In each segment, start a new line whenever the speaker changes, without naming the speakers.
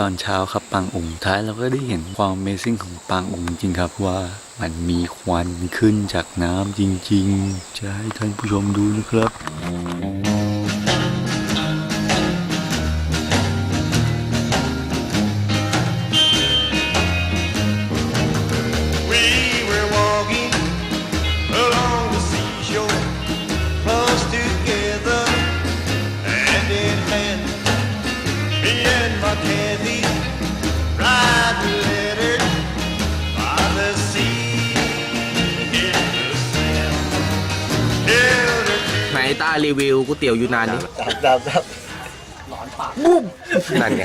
ตอนเช้าครับปางอุ๋งท้ายเราก็ได้เห็นความ Amazing ของปางอุ๋งจริงครับว่ามันมีควันขึ้นจากน้ำจริง ๆ จะให้ท่านผู้ชมดูนะครับ
รีวิวก๋วยเตี๋ยวยูนานดินั่นไง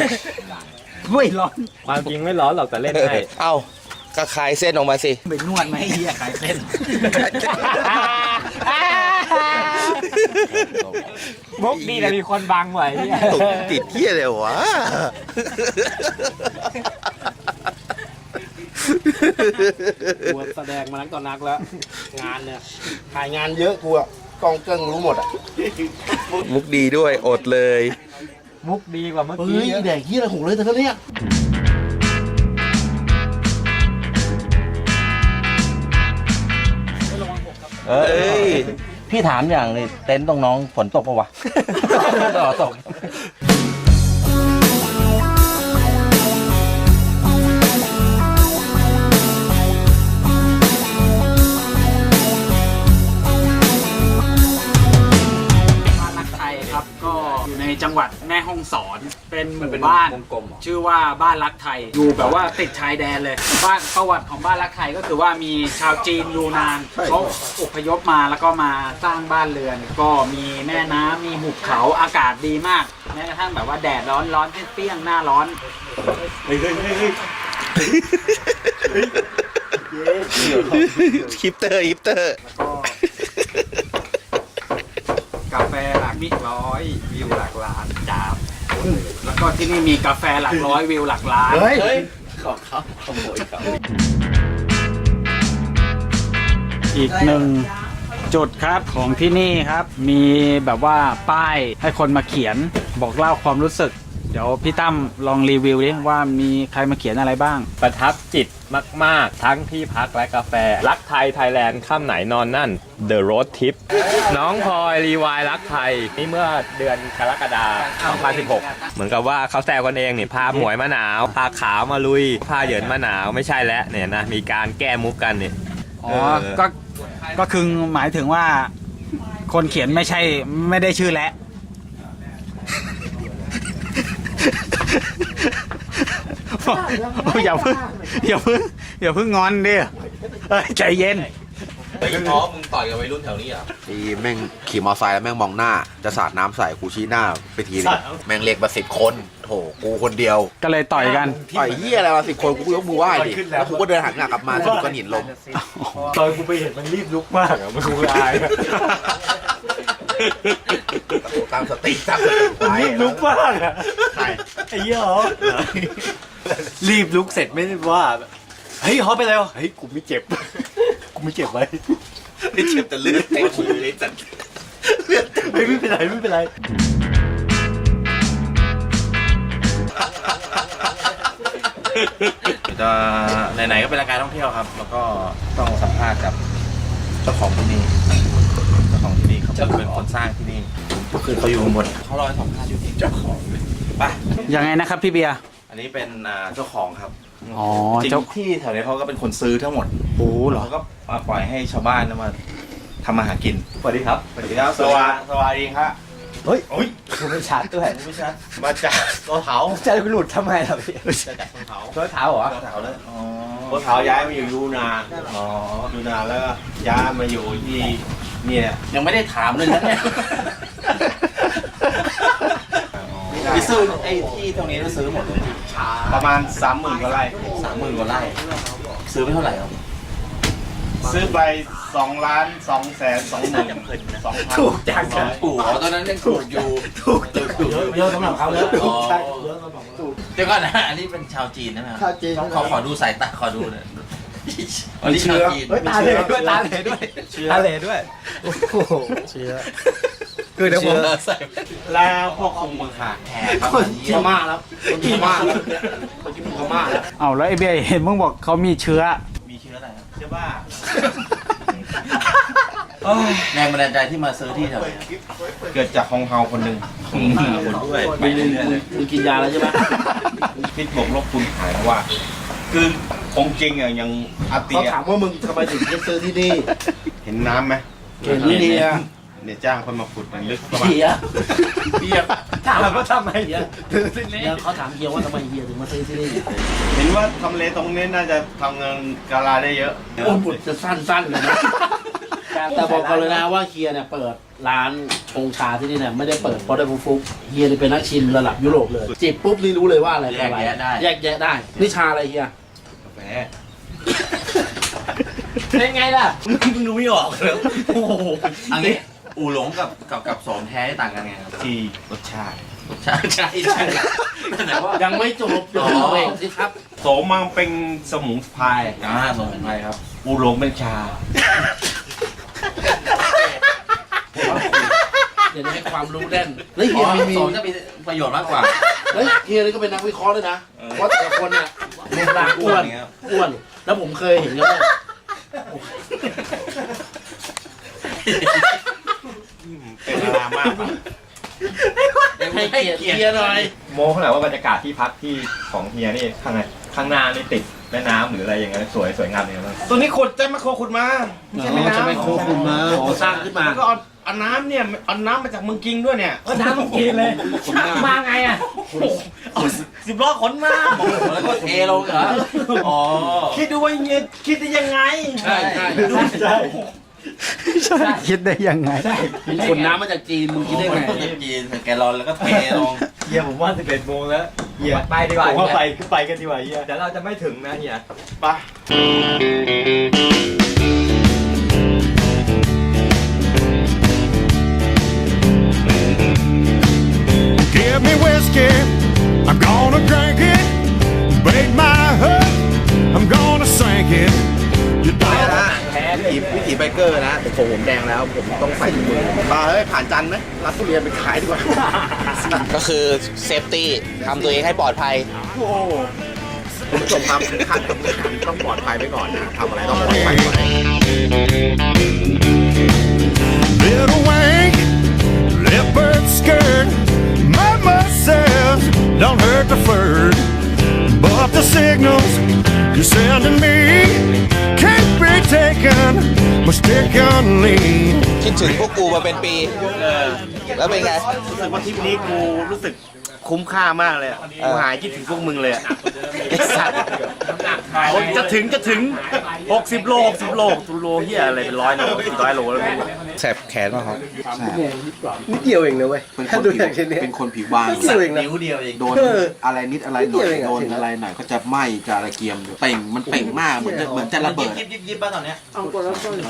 ไม่ร้อน
ความจริงไม่ร้อนหรอกแต่เล่นให้
เอ้าก็คลายเส้นออกมาสิ
ไปนวดไหมไอ้เหี้ยขายเส้น
มุกดีแต่มีคนบังไว้เนี่ย
ติดเที่ยเลยวะ
ปวดแสดงมานักต่อนักแล้ว งานเนี่ย
ถ่ายงานเยอะกูอะ กองเกิ้งรู้หมดอะ
มุกดีด้วยอดเลย
มุกดีกว่าเมื่อ
เฮ้
กี้
ยแดกเฮียอะไรหกเลยแต่เท่าเนี้ย
เอ้ย
พี่ถามอย่างเลยเต็นท์ตรงน้องฝนตกปะวะ ต่อตก
งสอนเป็นหมู่บ้านชื่อว่าบ้านรักไทย อยู่แบบว่าติดชายแดนเลย บ้านประวัติของบ้านรักไทยก็คือว่ามีชาวจีนยูนานเขาอพยพมาแล้วก็มาสร้างบ้านเรือน ก็มีแม่น้ำมีหุบเขาอากาศดีมากแม้กระทั่งแบบว่าแดดร้อนร้อนเปรี้ยงๆหน้าร้อน
ฮิปเตอร์ฮิปเตอร์
กาแฟหลักมิร้อยวิวหลักล้านจาบ แล้วก็ที่นี่มีกาแฟหลักร้อยวิวหลักล้าน
เฮ้ย
อีกหนึ่งจุดครับของที่นี่ครับ มีแบบว่าป้ายให้คนมาเขียนบอกเล่าความรู้สึกเดี๋ยวพี่ตั้มลองรีวิวดิว่ามีใครมาเขียนอะไรบ้าง
ประทับจิตมาก ๆ ทั้งที่พักและกาแฟ รักไทยไทยแลนด์ข้ามไหนนอนนั่น The Road Trip น้องพลอยรีวายรักไทย นี่เมื่อเดือนกรกฎาคม2016 เหมือนกับว่าเขาแซวกันเองนี่พาหมวยมาหนาว พาขาวมาลุย พาเหยินมาหนาวไม่ใช่แล้วเนี่ยนะ มีการแก้มุกกันเนี่ย
อ๋อ ก็ ก็คือหมายถึงว่า คนเขียนไม่ใช่ไม่ได้ชื่อและ อย่าเพิ่งอย่าเพิ่งอย่าเพิ่งงอนดิเอ้ยใจเย็น
ไอ้ท้อมึงต่อยกับวัยรุ่นแถวนี้เหรอ
ทีแม่งขี่มอเตอร์ไซค์แล้วแม่งมองหน้า จะสาดน้ำใส่กูชี้หน้าไปทีนึงแม่งเรียกมาสิบคน โถกูคนเดียว
ก็เลยต่อยกัน
ต่อยเหี้ยอะไรมาสิบคนกูก็ยกมือไหว้ดิแล้วกูก็เดินหันหน้ากลับมาถึงก้อนหินล้ม
ตอนกูไปเห็นมันรีบลุกมากอะมันกูอาย
ตามสติตามสติไว้
รีบลุกมากอะไอ้เหี้ยเหรอรีบลุกเสร็จไม่ได้ว่าแบบเฮ้ยฮอปไปแล้วเฮ้ยกูไม่เจ็บกูไม่เจ็บไว้
นี่เจ็บแต่เลือดเต็มมือเลยจัด
เฮ้ยไม่เป็นไรไม่เป็นไร
จะไหนๆก็เป็นรายการท่องเที่ยวครับ แล้วก็ต้องสัมภาษณ์กับเจ้าของที่นี่เจ้าของที่นี่เขาเป็นคนสร้างที่นี่ ก็คือเขาอยู่ข้างบนเขารอให้สัมภาษณ์อยู่ที่เจ้าของไป
ยังไงนะครับพี่เบียร์
อันนี้เป็นอ่าเจ้าของครับ
อ๋อ
จริง
เจ้า
ที่แถวนี้เขาก็เป็นคนซื้อทั้งหมด
โอ้เหรอ
เขาก็มาปล่อยให้ชาวบ้านมาทำมาหากินสวัสดีครับสวัสดีครับสวัสดีสวัสดีครับ
เฮ้ย
โอ้ย
กูไม่ชัดด้วย
ไม่ใช่มาจากตัวเถา
จะหลุดทำไมล่ะพี่
มาจากตัวเถา
ตัวเท้าเหรอ
ตัวเถาเลยอ๋อ
พอเท้าย้ายมาอยู่ยูนาน
อ๋อ
ยูนานแล้วก็ย้ายมาอยู่ที่เนี่ย
ยังไม่ได้ถามเลยนะเนี่ย
ไปซื้อไอ้ที่ตรงนี้เราซื้อหมดเลย
ประมาณสามหมื่นกว่าไร่
สามหมื่นกว่าไร่ซื้อไปเท่าไหร่ครับ
ซื้อไปสองล้านสองแสนสองหมื่นสองพัน
ถูกจัง
สอง
ถูกอ๋อตอนนั้นยังถูกอยู่ถูกถูกถูก
เยอะสำหรับเขาแล้ว
อ๋อเดี๋ยวก่อนนะอันนี้เป็นชาวจีนใช่ไหมครับ
ชาวจีน
ขอขอดูสายตาขอดูหน่อยอันนี้ชาวจีน
เฮ้ยตาเหลด้วยตาเหลด้วยตาเหลด้วย
เชื้อ
คือเดี๋ยวผม
แล้วพวกคุมมือขาแขก
คนพม่าแล้วคนพม่าแล้วคนที่พม่าแล้ว
เอาแล้วไอเบียเห็นมึงบอกเขามีเชื้อ
มี เชื้ออะไรครับเชื้อบ้า
แรงบันดาลใจที่มาซื้อที่แถวนี้
เกิดจากฮองเฮาคนหนึ่ง
ของหน้าคนด้วยไปเรื่อยๆเลย
มึงกินยาแล้วใช่ไหม
คิดบวกลบคูณหารว่า คือของจริงอะยังอาเตี
เขา
ย
ถามว่ามึงทำไมถึงจะซื้อที่นี่
เห็นน้ำไหม
เห็นนี่เนี่ย
เนี่ยจ้างคนมาขุดมันลึกประมาณ
เฮีย
เบีย
ถามว่าทำไม
เฮียเฮียเขาถามเฮียว่าทำไมเฮียถึงมาซื้อที่นี่
เห็นว่าทำเลตรงนี้น่าจะทำเงินกาลาได้เยอะ
โอ้บุตรจะสั้นๆเลยนะแต่บอกกันเลยนะว่าเฮียเนี่ยเปิดร้านชงชาที่นี่เนี่ยไม่ได้เปิดเพราะได้ฟุกๆเฮียเนี่ยเป็นนักชิมระดับยุโรปเลยจิบปุ๊บนี่รู้เลยว่าอะไรเป็นอะไร
แยกแยะได้
แยกแยะได้นี่ชาอะไรเฮีย
แหม
เป็นไงล่ะ
มึงรู้ไม่ออกเลยโอ้โหอันนี้ อูหลงกับกับกับโสมแท้ต่างกันไงครับ
ที่รสชาติ
ใช่ใช่ใช่แต่ว่า
ยังไม่จบเดี๋ยวเบรกสิครับ
โสมมันเป็นสมุนไพร
อ่าสมุนไพรครับ
อูหลงเป็นชา
เดี๋ยวจะให้ความรู้แน่นแล้วเฮี
อ๋
ย
อ
มีมี
โสมจะมีประโยชน์มากกว่า
เฮ้ยเฮียนี่ก็เป็นนักวิเคราะห์เลยนะว่าแต่ละคนเนี่ยรูปร่างอ้วน
ครับ
อ้วน แล้วผมเคยเห็นกันว่า
เป็นดารามากอะ
ให้เกียรติเฮียหน่อย
โม้ขนาดว่าบรรยากาศที่พักที่ของเฮียนี่ข้างในข้างหน้านี่ติดแม่น้ำหรืออะไรอย่างเงี้ยสวยสวยงามอย่างเงี้ย
ตัวนี้ขุดใจมาโคขุดมาไม่ใช่แม่น้ำ
จะไปโคขุดมาขอสร้างขึ้นมา
แล้วก็เอาเอาน้ำเนี่ยเอาน้ำมาจากเมืองกิงด้วยเนี่ย
น้ำต้องกินเลยมาไงอะ
เอาสิบล้อขนมา
แล้วก็เทลงเหรออ๋อ
คิดดูว่าเงี้ยคิดได้ยังไง
ใช่ใช่
ใช่ คิดได้ยังไง
มึงขนน้ำมาจากจีนมึงคิดได้ไง
จีนแกลลอนแล้วก็เทลง
เฮียผมว่า11โมงแล้วเฮียไปดีกว่าผมว่าไปไปกันดีกว่าเฮียเดี๋ยวเราจะไม่ถึงนะเฮีย
ไป
ถีวิถีไบเกอร์นะแต่ผมผมแดงแล้ว ผมต้องใส่ถุงมือมาเฮ้ยผ่านจันทร์ไหมรับทุเรียนไปขายดีกว่า
ก็คือเซฟตี้ทำตัวเองให้ปลอดภัย
คุณผู้ชมครับขั้นต้องปลอดภัยไว้ก่อนนะทำอะไรต้องปลอดภัยก่อน
Little wank, leopard skirt. Mama says don't hurt the flirt, but the signals you're sending me mistakenly.
คิดถึงพวกกูมาเป็นปี แล้วเป็นไง
รู้สึกว่าทริปนี้กูรู้สึกคุ้มค่ามากเลยอะกูหายคิดถึงพวกมึงเลยอะไอ้สัตว์จะถึงจะถึง 60 โล 60 โล60โลเฮียอะไรเป็นร้อยโลสิบร้อยโลแล้วไม่รู้
แสบแขนป่ะครับ
นิดเดียวเองนะเว้ยถ้าดูอย่างเช่นนี้เป็นคนผิวบาง
สักนิ้วเดียวเอง
โดนอะไรนิดอะไรหน่อยโดนอะไรหน่อยก็จะไหม้จะระเกียมเป่งมันเป่งมากเหมือนจะเหมือนจะระเบิด
ยิบยิบยิบป่ะตอนเนี้ย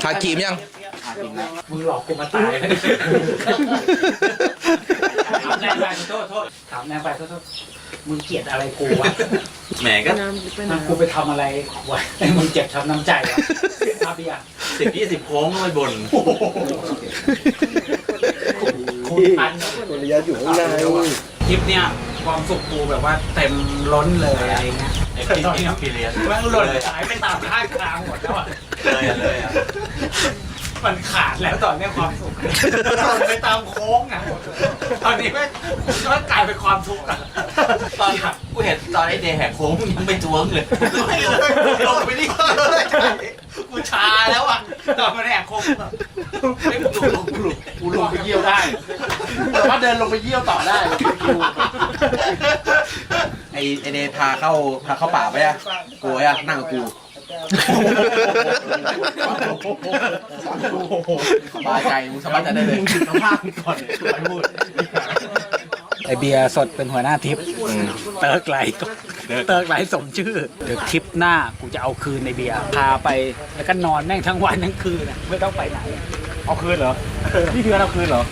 ทาครีมยัง
มึงหลอกกูมาตายถามแน่ไปโทษโทษถามแน่ไปโทษโทษมึงเกลียดอะไรกูวะ
แหมก็
กูไปทำอะไรวะให้มึงเจ็บช้ำน้ำใจวะอาเบีย
สิบยี่สิบโค้งก็ไม่บ่น
คุณอันระยะอยู่ข้างในทริปเนี้ยความสุขกูแบบว่าเต็มล้นเลยอะไรเงี้ย
ไอ้พี่ไอ้พี่เรียน
แม่งหล่นหายไปตามข้างทางหมดแล้วอะ
เลยอะเลยอะ
มันขาดแล้วตอนเนี้ยความสุขหล่นไปตามโค้งอะตอนนี้แม่งก็กลายเป็นความทุกข์อะ
ตอนกูเห็นตอนไอ้เดย์แหกโค้งมึงยังไม่จ้วงเลยลงไปดิ
กูชาแล้วอะตอนมันแหกโค้งอะไม่ปลุกปลุก
กูลงไปเยี่ยวได้แต่ว่าเดินลงไปเยี่ยวต่อได้
ไอไอเดย์พาเข้าพาเข้าป่าไปอะกลัวอะนั่งกับกู สบายใจมึงสบายใจได้เลยสภาพก่อนไปพูด
ไอเบียร์สดเป็นหัวหน้าทริปเติร์กไหลก็เติร์กไหลสมชื่อเดี๋ยวทริปหน้ากูจะเอาคืนในเบียร์พาไปแล้วก็นอนแม่งทั้งวันทั้งคืนไม่ต้องไปไหน
เอาคืนเหรอนี่คือเอาคืนเหรอ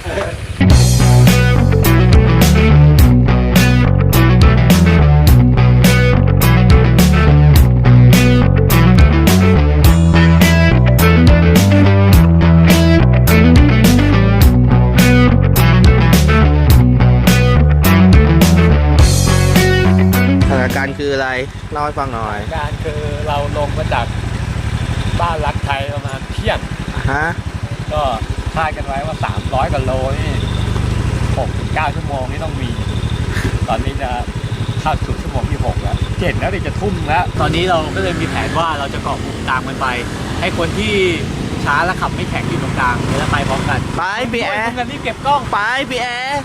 เล่าให้ฟังหน่อย
การคือเราลงมาจากบ้านรักไทยประมาณเที่ยง
ฮะ
ก็คาดกันไว้ว่า 300กว่าโลนี่6-9ชั่วโมงนี่ต้องมี ตอนนี้จะเข้าสู่ชั่วโมงที่6แล้วเจ็ดแล้วเดี๋ยวจะทุ่มแล้ว
ตอนนี้เราก็เลยมีแผนว่าเราจะเกาะกลุ่มกลางกันไป ให้คนที่ช้าและขับไม่แข็งอยู่ตรงกลางจะได้ไปพร้อมกัน
ไปบีแอ
โอ้ย
ส
พวกกันนี่เก็บกล้อง
ไปบีแอส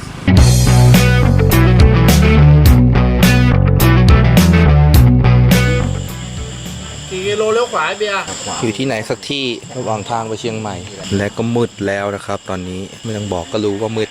กี่กิโลเลี้ยวขวาไอ้เบียร์
อยู่ที่ไหนสักที่ระหว่างทางไปเชียงใหม่ และก็มืดแล้วนะครับ ตอนนี้ไม่ต้องบอกก็รู้ว่ามืด